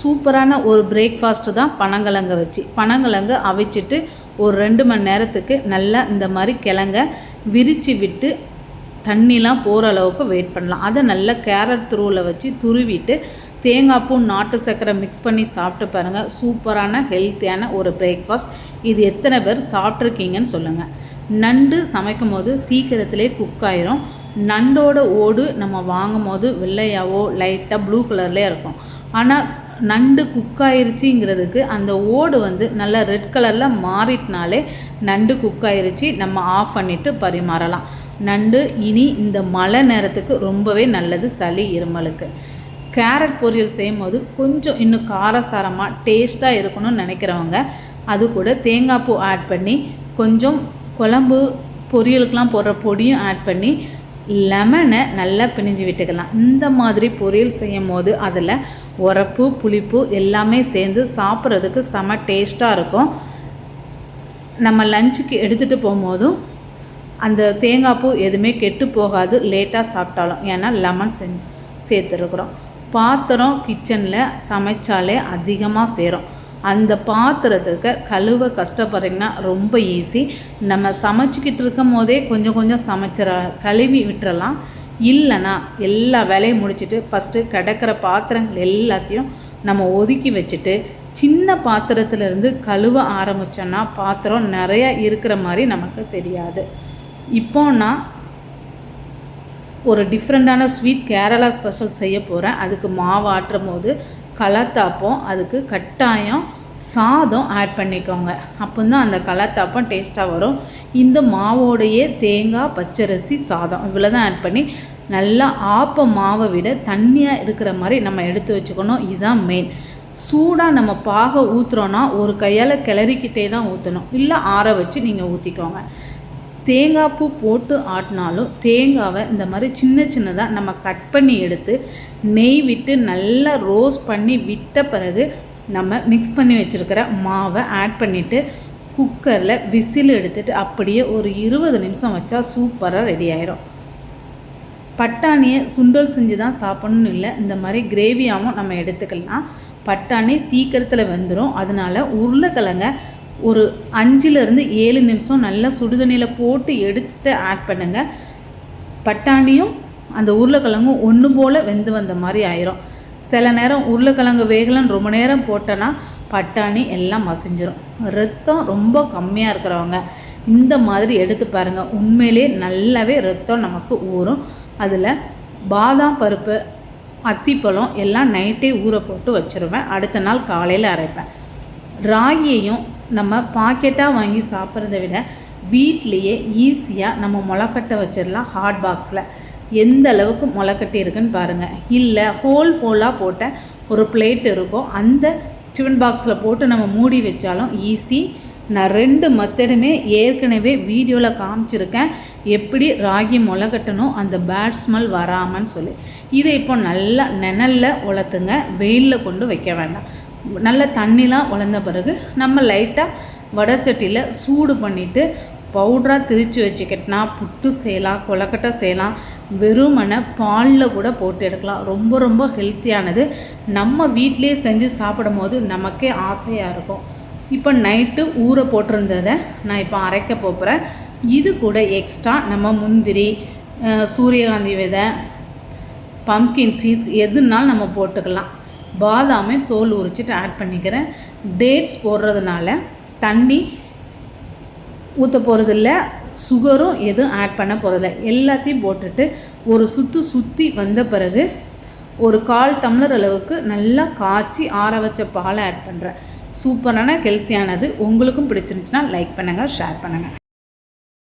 சூப்பரான ஒரு பிரேக்ஃபாஸ்ட்டு தான் பனங்கிழங்க வச்சு. பனங்கிழங்க அவிச்சிட்டு ஒரு ரெண்டு மணி நேரத்துக்கு நல்லா இந்த மாதிரி கிழங்க விரித்து விட்டு தண்ணிலாம் போகிற அளவுக்கு வெயிட் பண்ணலாம். அதை நல்லா கேரட் துருவில் வச்சு துருவிட்டு தேங்காய் பூ நாட்டு சர்க்கரை மிக்ஸ் பண்ணி சாப்பிட்டு பாருங்கள் சூப்பரான ஹெல்த்தியான ஒரு பிரேக்ஃபாஸ்ட் இது எத்தனை பேர் சாப்பிட்ருக்கீங்கன்னு சொல்லுங்கள் நண்டு சமைக்கும் போது சீக்கிரத்திலே குக் ஆயிரும். நண்டோட ஓடு நம்ம வாங்கும் போது வெள்ளையாவோ லைட்டாக ப்ளூ கலர்லேயே இருக்கும். ஆனால் நண்டு குக் ஆயிருச்சுங்கிறதுக்கு அந்த ஓடு வந்து நல்லா ரெட் கலரில் மாறிட்டினாலே நண்டு குக் ஆயிருச்சு. நம்ம ஆஃப் பண்ணிவிட்டு பரிமாறலாம். நண்டு இனி இந்த மழை நேரத்துக்கு ரொம்பவே நல்லது சளி இருமலுக்கு. கேரட் பொரியல் செய்யும் போது கொஞ்சம் இன்னும் காரசாரமாக டேஸ்ட்டாக இருக்கணும்னு நினைக்கிறவங்க அது கூட தேங்காய் பூ ஆட் பண்ணி கொஞ்சம் குழம்பு பொரியலுக்கெலாம் போடுற பொடியும் ஆட் பண்ணி லெமனை நல்லா பிழிஞ்சு விட்டுக்கலாம். இந்த மாதிரி பொரியல் செய்யும் போது அதில் உரப்பு புளிப்பு எல்லாமே சேர்ந்து சாப்பிட்றதுக்கு செம டேஸ்ட்டாக இருக்கும். நம்ம லஞ்சுக்கு எடுத்துகிட்டு போகும்போதும் அந்த தேங்காய் பூ எதுவுமே கெட்டு போகாது லேட்டாக சாப்பிட்டாலும். ஏன்னா லெமன் செஞ்சு சேர்த்துருக்குறோம். பாத்திரம் கிச்சனில் சமைச்சாலே அதிகமாக சேரும். அந்த பாத்திரத்துக்கு கழுவ கஷ்டப்படுறீங்கன்னா ரொம்ப ஈஸி நம்ம சமைச்சிக்கிட்டு இருக்கும் போதே கொஞ்சம் கொஞ்சம் சமைச்சிட கழுவி விட்டுறலாம். இல்லைன்னா எல்லா வேலையும் முடிச்சுட்டு ஃபஸ்ட்டு கிடக்கிற பாத்திரங்கள் எல்லாத்தையும் நம்ம ஒதுக்கி வச்சுட்டு சின்ன பாத்திரத்துலேருந்து கழுவ ஆரம்பித்தோன்னா பாத்திரம் நிறையா இருக்கிற மாதிரி நமக்கு தெரியாது. இப்போ நான் ஒரு டிஃப்ரெண்ட்டான ஸ்வீட் கேரளா ஸ்பெஷல் செய்ய போகிறேன் அதுக்கு மாவு ஆட்டும் போது கலத்தாப்பம் அதுக்கு கட்டாயம் சாதம் ஆட் பண்ணிக்கோங்க. அப்போ தான் அந்த கலத்தாப்பம் டேஸ்ட்டாக வரும். இந்த மாவோடையே தேங்காய் பச்சரிசி சாதம் இவ்வளோ தான் ஆட் பண்ணி நல்லா ஆப்ப மாவை விட தண்ணியாக இருக்கிற மாதிரி நம்ம எடுத்து வச்சுக்கணும். இதுதான் மெயின் சூடாக நம்ம பாக ஊற்றுறோன்னா ஒரு கையால் கிளறிக்கிட்டே தான் ஊற்றணும் இல்லை ஆற வச்சு நீங்கள் ஊற்றிக்கோங்க தேங்காய் பூ போட்டு ஆட்டினாலும் தேங்காவை இந்த மாதிரி சின்ன சின்னதாக நம்ம கட் பண்ணி எடுத்து நெய் விட்டு நல்லா ரோஸ் பண்ணி விட்ட பிறகு நம்ம மிக்ஸ் பண்ணி வச்சுருக்கிற மாவை ஆட் பண்ணிவிட்டு குக்கரில் விசில் எடுத்துட்டு அப்படியே ஒரு இருபது நிமிஷம் வச்சா சூப்பராக ரெடி ஆயிரும். பட்டாணியை சுண்டல் செஞ்சு தான் சாப்பிட்ணுன்னு இல்லை இந்த மாதிரி கிரேவியாகவும் நம்ம எடுத்துக்கலாம். பட்டாணி சீக்கிரத்தில் வெந்துடும் அதனால் உருளைக்கிழங்க ஒரு அஞ்சுலேருந்து ஏழு நிமிஷம் நல்லா சுடுதண்ணியில் போட்டு எடுத்து ஆட் பண்ணுங்கள் பட்டாணியும் அந்த உருளைக்கிழங்கும் ஒன்று போல் வெந்து வந்த மாதிரி ஆயிரும். சில நேரம் உருளைக்கிழங்கு வேகலன்னு ரொம்ப நேரம் போட்டோன்னா பட்டாணி எல்லாம் மசிஞ்சிரும். ரத்தம் ரொம்ப கம்மியாக இருக்கிறவங்க இந்த மாதிரி எடுத்து பாருங்கள் உண்மையிலே நல்லாவே ரத்தம் நமக்கு ஊறும். அதில் பாதாம் பருப்பு அத்திப்பழம் எல்லாம் நைட்டே ஊற போட்டு வச்சுருவேன். அடுத்த நாள் காலையில் அரைப்பேன். ராகியையும் நம்ம பாக்கெட்டாக வாங்கி சாப்பிட்றத விட வீட்லேயே ஈஸியாக நம்ம முளைக்கட்டை வச்சிடலாம் ஹாட் பாக்ஸில் எந்த அளவுக்கு முளைக்கட்டி இருக்குன்னு பாருங்கள் இல்லை ஹோல் ஹோலாக போட்ட ஒரு பிளேட் இருக்கும். அந்த டிஃபன் பாக்ஸில் போட்டு நம்ம மூடி வச்சாலும் ஈஸி நான் ரெண்டு மெத்தடுமே ஏற்கனவே வீடியோவில் காமிச்சிருக்கேன். எப்படி ராகி முளைக்கட்டணும் அந்த பேட் ஸ்மெல் வராமன்னு சொல்லி. இதை இப்போ நல்லா நிழலில் உலர்த்துங்க. வெயிலில் கொண்டு வைக்க வேண்டாம். நல்ல தண்ணிலாம் வளர்ந்த பிறகு நம்ம லைட்டாக வடச்சட்டியில் சூடு பண்ணிவிட்டு பவுடராக திரித்து வச்சுக்கிட்டனா புட்டு செய்யலாம் கொலக்கட்டை செய்யலாம் வெறுமனை பாலில் கூட போட்டு எடுக்கலாம். ரொம்ப ரொம்ப ஹெல்த்தியானது நம்ம வீட்டிலேயே செஞ்சு சாப்பிடும் போது நமக்கே ஆசையாக இருக்கும். இப்போ நைட்டு ஊற போட்டிருந்ததை நான் இப்போ அரைக்க போகிறேன் இது கூட எக்ஸ்ட்ரா நம்ம முந்திரி சூரியகாந்தி விதை பம்கின் சீட்ஸ் எதுனாலும் நம்ம போட்டுக்கலாம். பாதாமே தோல் உரிச்சிட்டு ஆட் பண்ணிக்கிறேன். டேட்ஸ் போடுறதுனால தண்ணி ஊற்ற போகிறதில்ல சுகரும் எதுவும் ஆட் பண்ண போகிறதில்ல எல்லாத்தையும் போட்டுட்டு ஒரு சுற்று சுற்றி வந்த பிறகு ஒரு கால் டம்ளர் அளவுக்கு நல்லா காய்ச்சி ஆற வச்ச பாலை ஆட் பண்ணுறேன் சூப்பரான ஹெல்த்தியானது உங்களுக்கும் பிடிச்சிருந்துச்சுன்னா லைக் பண்ணுங்கள் ஷேர் பண்ணுங்கள்